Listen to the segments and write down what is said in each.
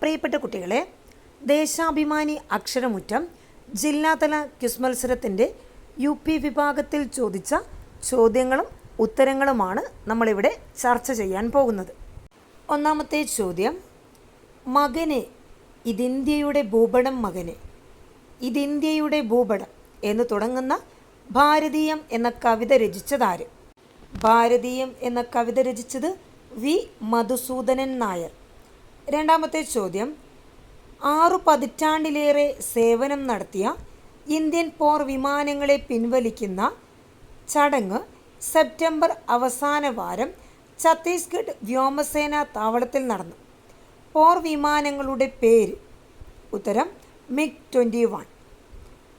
പ്രിയപ്പെട്ട കുട്ടികളെ ദേശാഭിമാനി അക്ഷരമുറ്റം ജില്ലാതല ക്വിസ് മത്സരത്തിന്റെ യു പി വിഭാഗത്തിൽ ചോദിച്ച ചോദ്യങ്ങളും ഉത്തരങ്ങളുമാണ് നമ്മളിവിടെ ചർച്ച ചെയ്യാൻ പോകുന്നത്. ഒന്നാമത്തെ ചോദ്യം മകനെ ഇതിന്ത്യയുടെ ഭൂപടം മകനെ ഇതിന്ത്യയുടെ ഭൂപടം എന്ന് തുടങ്ങുന്ന ഭാരതീയം എന്ന കവിത രചിച്ചതാര്? ഭാരതീയം എന്ന കവിത രചിച്ചത് വി. മധുസൂദനൻ നായർ. രണ്ടാമത്തെ ചോദ്യം. ആറു പതിറ്റാണ്ടിലേറെ സേവനം നടത്തിയ ഇന്ത്യൻ പോർ വിമാനങ്ങളെ പിൻവലിക്കുന്ന ചടങ്ങ് സെപ്റ്റംബർ അവസാന വാരം ഛത്തീസ്ഗഡ് വ്യോമസേന താവളത്തിൽ നടന്നു. പോർ വിമാനങ്ങളുടെ പേര്. ഉത്തരം മിഗ് ട്വന്റി വൺ.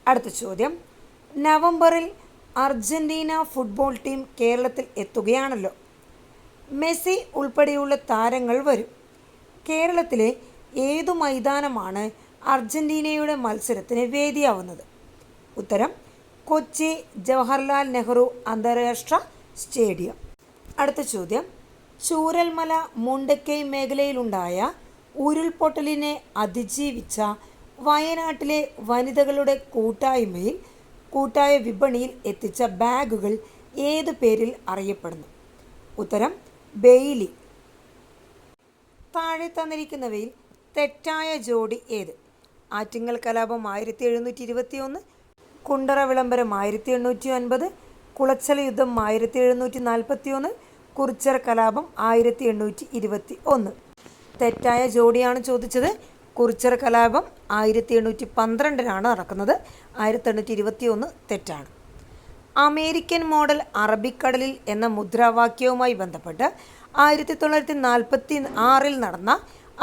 അടുത്ത ചോദ്യം. നവംബറിൽ അർജന്റീന ഫുട്ബോൾ ടീം കേരളത്തിൽ എത്തുകയാണല്ലോ. മെസ്സി ഉൾപ്പെടെയുള്ള താരങ്ങൾ വരും. കേരളത്തിലെ ഏതു മൈതാനമാണ് അർജന്റീനയുടെ മത്സരത്തിന് വേദിയാവുന്നത്? ഉത്തരം കൊച്ചി ജവഹർലാൽ നെഹ്റു അന്താരാഷ്ട്ര സ്റ്റേഡിയം. അടുത്ത ചോദ്യം ചൂരൽമല മുണ്ടക്കൈ മേഖലയിലുണ്ടായ ഉരുൾപൊട്ടലിനെ അതിജീവിച്ച വയനാട്ടിലെ വനിതകളുടെ കൂട്ടായ്മയിൽ കൂട്ടായ വിപണിയിൽ എത്തിച്ച ബാഗുകൾ ഏത് പേരിൽ അറിയപ്പെടുന്നു? ഉത്തരം ബെയിലി. താഴെ തന്നിരിക്കുന്നവയിൽ തെറ്റായ ജോഡി ഏത്? ആറ്റിങ്ങൽ കലാപം ആയിരത്തി എഴുന്നൂറ്റി ഇരുപത്തി ഒന്ന് കുണ്ടറ വിളംബരം ആയിരത്തി എണ്ണൂറ്റി ഒൻപത് കുളച്ചല യുദ്ധം ആയിരത്തി എഴുന്നൂറ്റി നാൽപ്പത്തി ഒന്ന് കുറിച്ചർ കലാപം ആയിരത്തി എണ്ണൂറ്റി ഇരുപത്തി ഒന്ന് തെറ്റായ ജോഡിയാണ് ചോദിച്ചത്. കുറിച്ചർ കലാപം ആയിരത്തി എണ്ണൂറ്റി പന്ത്രണ്ടിനാണ് നടക്കുന്നത്. ആയിരത്തി എണ്ണൂറ്റി ഇരുപത്തി ഒന്ന് തെറ്റാണ്. അമേരിക്കൻ മോഡൽ അറബിക്കടലിൽ എന്ന മുദ്രാവാക്യവുമായി ബന്ധപ്പെട്ട് ആയിരത്തി തൊള്ളായിരത്തി നാൽപ്പത്തി ആറിൽ നടന്ന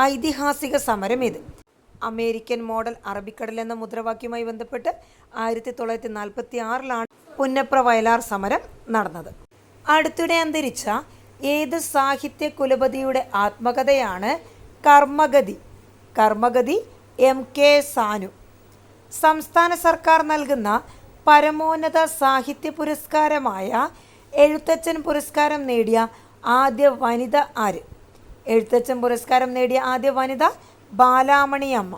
ഐതിഹാസിക സമരം ഇത്. അമേരിക്കൻ മോഡൽ അറബിക്കടൽ എന്ന മുദ്രാവാക്യവുമായി ബന്ധപ്പെട്ട് ആയിരത്തി തൊള്ളായിരത്തി നാൽപ്പത്തി ആറിലാണ് പുന്നപ്ര വയലാർ സമരം നടന്നത്. അടുത്തിടെ അന്തരിച്ച ഏത് സാഹിത്യ കുലപതിയുടെ ആത്മകഥയാണ് കർമ്മഗതി? Karmagati M K Sanu. സംസ്ഥാന സർക്കാർ നൽകുന്ന പരമോന്നത സാഹിത്യ പുരസ്കാരമായ എഴുത്തച്ഛൻ പുരസ്കാരം നേടിയ ആദ്യ വനിത ആര്? എഴുത്തച്ഛൻ പുരസ്കാരം നേടിയ ആദ്യ വനിത ബാലാമണി അമ്മ.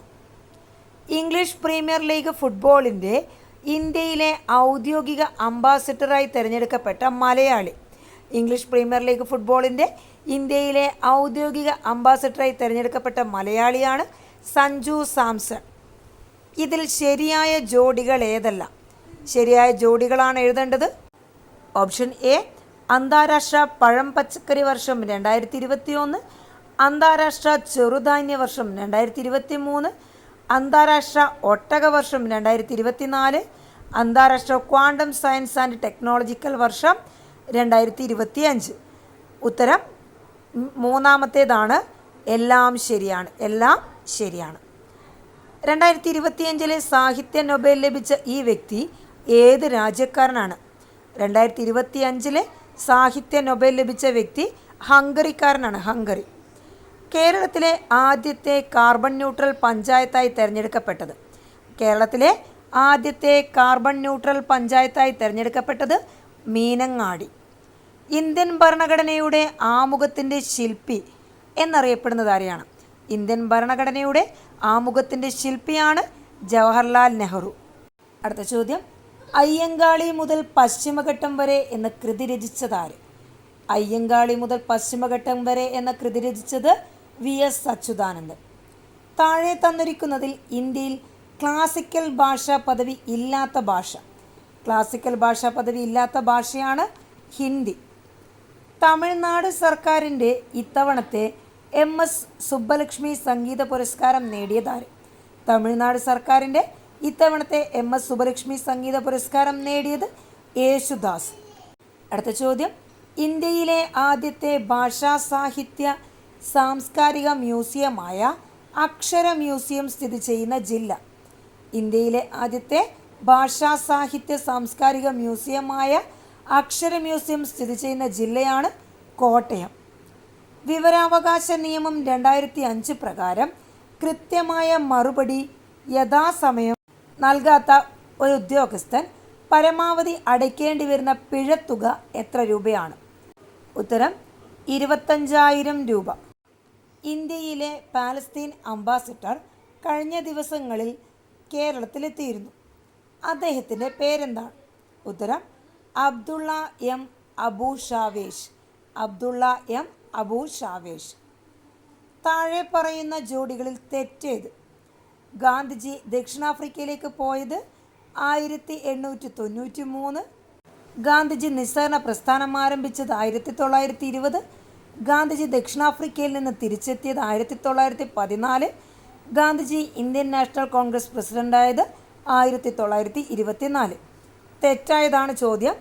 ഇംഗ്ലീഷ് പ്രീമിയർ ലീഗ് ഫുട്ബോളിന്റെ ഇന്ത്യയിലെ ഔദ്യോഗിക അംബാസിഡറായി തിരഞ്ഞെടുക്കപ്പെട്ട മലയാളി. ഇംഗ്ലീഷ് പ്രീമിയർ ലീഗ് ഫുട്ബോളിന്റെ ഇന്ത്യയിലെ ഔദ്യോഗിക അംബാസിഡറായി തിരഞ്ഞെടുക്കപ്പെട്ട മലയാളിയാണ് സഞ്ജു സാംസൺ. ഇതിൽ ശരിയായ ജോഡികൾ ഏതല്ല? ശരിയായ ജോഡികളാണ് എഴുതേണ്ടത്. ഓപ്ഷൻ എ അന്താരാഷ്ട്ര പഴം പച്ചക്കറി വർഷം രണ്ടായിരത്തി ഇരുപത്തി ഒന്ന് അന്താരാഷ്ട്ര ചെറുധാന്യ വർഷം രണ്ടായിരത്തി ഇരുപത്തി മൂന്ന് അന്താരാഷ്ട്ര ഒട്ടക വർഷം രണ്ടായിരത്തി ഇരുപത്തി നാല് അന്താരാഷ്ട്ര ക്വാണ്ടം സയൻസ് ആൻഡ് ടെക്നോളജിക്കൽ വർഷം രണ്ടായിരത്തി ഇരുപത്തി അഞ്ച് ഉത്തരം മൂന്നാമത്തേതാണ്. എല്ലാം ശരിയാണ്. എല്ലാം ശരിയാണ്. രണ്ടായിരത്തി ഇരുപത്തിയഞ്ചിലെ സാഹിത്യ നൊബേൽ ലഭിച്ച ഈ വ്യക്തി ഏത് രാജ്യക്കാരനാണ്? രണ്ടായിരത്തി ഇരുപത്തി അഞ്ചിലെ സാഹിത്യ നൊബേൽ ലഭിച്ച വ്യക്തി ഹംഗറിക്കാരനാണ്. ഹംഗറി കേരളത്തിലെ ആദ്യത്തെ കാർബൺ ന്യൂട്രൽ പഞ്ചായത്തായി തിരഞ്ഞെടുക്കപ്പെട്ടത്. കേരളത്തിലെ ആദ്യത്തെ കാർബൺ ന്യൂട്രൽ പഞ്ചായത്തായി തിരഞ്ഞെടുക്കപ്പെട്ടത് മീനങ്ങാടി. ഇന്ത്യൻ ഭരണഘടനയുടെ ആമുഖത്തിന്റെ ശില്പി എന്നറിയപ്പെടുന്നത് ആരെയാണ്? ഇന്ത്യൻ ഭരണഘടനയുടെ ആമുഖത്തിന്റെ ശില്പിയാണ് ജവഹർലാൽ നെഹ്റു. അടുത്ത ചോദ്യം. അയ്യങ്കാളി മുതൽ പശ്ചിമഘട്ടം വരെ എന്ന കൃതി രചിച്ചതാര്? അയ്യങ്കാളി മുതൽ പശ്ചിമഘട്ടം വരെ എന്ന കൃതി രചിച്ചത് വി എസ് അച്യുതാനന്ദൻ. താഴെ തന്നിരിക്കുന്നതിൽ ഇന്ത്യയിൽ ക്ലാസിക്കൽ ഭാഷാ പദവി ഇല്ലാത്ത ഭാഷ. ക്ലാസിക്കൽ ഭാഷാ പദവി ഇല്ലാത്ത ഭാഷയാണ് ഹിന്ദി. തമിഴ്നാട് സർക്കാരിന്റെ ഇത്തവണത്തെ എം എസ് സുബ്ബലക്ഷ്മി സംഗീത പുരസ്കാരം നേടിയതാര്? തമിഴ്നാട് സർക്കാരിന്റെ ഇത്തവണത്തെ എം എസ് സുബലക്ഷ്മി സംഗീത പുരസ്കാരം നേടിയത് യേശുദാസ്. അടുത്ത ചോദ്യം. ഇന്ത്യയിലെ ആദ്യത്തെ ഭാഷാ സാഹിത്യ സാംസ്കാരിക മ്യൂസിയമായ അക്ഷര മ്യൂസിയം സ്ഥിതി ചെയ്യുന്ന ജില്ല. ഇന്ത്യയിലെ ആദ്യത്തെ ഭാഷാ സാഹിത്യ സാംസ്കാരിക മ്യൂസിയമായ അക്ഷര മ്യൂസിയം സ്ഥിതി ചെയ്യുന്ന ജില്ലയാണ് കോട്ടയം. വിവരാവകാശ നിയമം രണ്ടായിരത്തി അഞ്ച് പ്രകാരം കൃത്യമായ മറുപടി യഥാസമയം നൽകാത്ത ഒരു ഉദ്യോഗസ്ഥൻ പരമാവധി അടയ്ക്കേണ്ടി വരുന്ന പിഴത്തുക എത്ര രൂപയാണ്? ഉത്തരം ഇരുപത്തഞ്ചായിരം രൂപ. ഇന്ത്യയിലെ പാലസ്തീൻ അംബാസിഡർ കഴിഞ്ഞ ദിവസങ്ങളിൽ കേരളത്തിലെത്തിയിരുന്നു. അദ്ദേഹത്തിന്റെ പേരെന്താണ്? ഉത്തരം Abdullah M Abu Shawesh. Abdullah M Abu Shawesh. താഴെ പറയുന്ന ജോഡികളിൽ തെറ്റേത്. ഗാന്ധിജി ദക്ഷിണാഫ്രിക്കയിലേക്ക് പോയത് ആയിരത്തി എണ്ണൂറ്റി തൊണ്ണൂറ്റി മൂന്ന്. ഗാന്ധിജി നിസ്സഹരണ പ്രസ്ഥാനം ആരംഭിച്ചത് ആയിരത്തി തൊള്ളായിരത്തി ഇരുപത്. ഗാന്ധിജി ദക്ഷിണാഫ്രിക്കയിൽ നിന്ന് തിരിച്ചെത്തിയത് ആയിരത്തി തൊള്ളായിരത്തി പതിനാല്. ഗാന്ധിജി ഇന്ത്യൻ നാഷണൽ കോൺഗ്രസ് പ്രസിഡന്റായത് ആയിരത്തി തൊള്ളായിരത്തി ഇരുപത്തിനാല്. തെറ്റായതാണ് ചോദ്യം.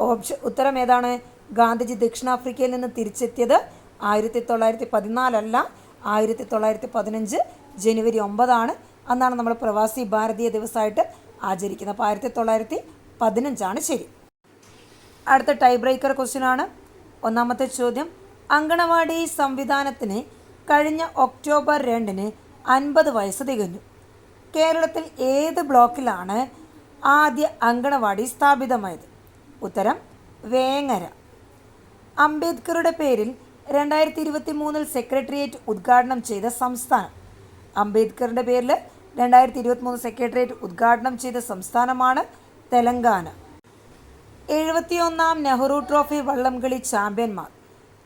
ഓപ്ഷൻ ഉത്തരം ഏതാണ്? ഗാന്ധിജി ദക്ഷിണാഫ്രിക്കയിൽ നിന്ന് തിരിച്ചെത്തിയത് ആയിരത്തി തൊള്ളായിരത്തി പതിനാലല്ല. ആയിരത്തി തൊള്ളായിരത്തി പതിനഞ്ച് ജനുവരി ഒമ്പതാണ് അന്നാണ് നമ്മൾ പ്രവാസി ഭാരതീയ ദിവസമായിട്ട് ആചരിക്കുന്നത്. അപ്പോൾ ആയിരത്തി തൊള്ളായിരത്തി പതിനഞ്ചാണ് ശരി. അടുത്ത ടൈ ബ്രേക്കർ ക്വസ്റ്റ്യനാണ് ഒന്നാമത്തെ ചോദ്യം അങ്കണവാടി സംവിധാനത്തിന് കഴിഞ്ഞ ഒക്ടോബർ രണ്ടിന് അൻപത് വയസ്സ് തികഞ്ഞു. കേരളത്തിൽ ഏത് ബ്ലോക്കിലാണ് ആദ്യ അങ്കണവാടി സ്ഥാപിതമായത്? ഉത്തരം വേങ്ങര. അംബേദ്കറുടെ പേരിൽ രണ്ടായിരത്തി ഇരുപത്തി മൂന്നിൽ സെക്രട്ടേറിയറ്റ് ഉദ്ഘാടനം ചെയ്ത സംസ്ഥാനം. അംബേദ്കറിന്റെ പേരിൽ രണ്ടായിരത്തി ഇരുപത്തി മൂന്ന് സെക്രട്ടേറിയറ്റ് ഉദ്ഘാടനം ചെയ്ത സംസ്ഥാനമാണ് തെലങ്കാന. എഴുപത്തിയൊന്നാം നെഹ്റു ട്രോഫി വള്ളംകളി ചാമ്പ്യന്മാർ.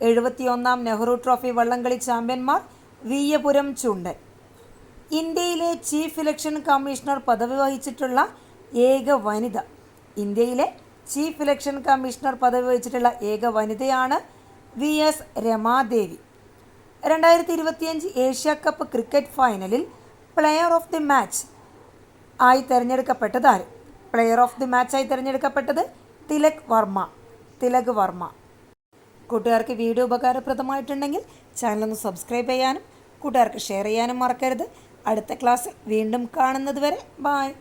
എഴുപത്തിയൊന്നാം നെഹ്റു ട്രോഫി വള്ളംകളി ചാമ്പ്യന്മാർ വീയപുരം ചുണ്ടൻ. ഇന്ത്യയിലെ ചീഫ് ഇലക്ഷൻ കമ്മീഷണർ പദവി വഹിച്ചിട്ടുള്ള ഏക വനിത. ഇന്ത്യയിലെ ചീഫ് ഇലക്ഷൻ കമ്മീഷണർ പദവി വഹിച്ചിട്ടുള്ള ഏക വനിതയാണ് വി എസ് രമാദേവി. രണ്ടായിരത്തി ഇരുപത്തിയഞ്ച് ഏഷ്യ കപ്പ് ക്രിക്കറ്റ് ഫൈനലിൽ പ്ലെയർ ഓഫ് ദി മാച്ച് ആയി തിരഞ്ഞെടുക്കപ്പെട്ടത് ആര്? പ്ലെയർ ഓഫ് ദി മാച്ചായി തിരഞ്ഞെടുക്കപ്പെട്ടത് തിലക് വർമ്മ. തിലക് വർമ്മ. കൂട്ടുകാർക്ക് വീഡിയോ ഉപകാരപ്രദമായിട്ടുണ്ടെങ്കിൽ ചാനലൊന്ന് സബ്സ്ക്രൈബ് ചെയ്യാനും കൂട്ടുകാർക്ക് ഷെയർ ചെയ്യാനും മറക്കരുത്. അടുത്ത ക്ലാസ്സിൽ വീണ്ടും കാണുന്നത് വരെ ബായ്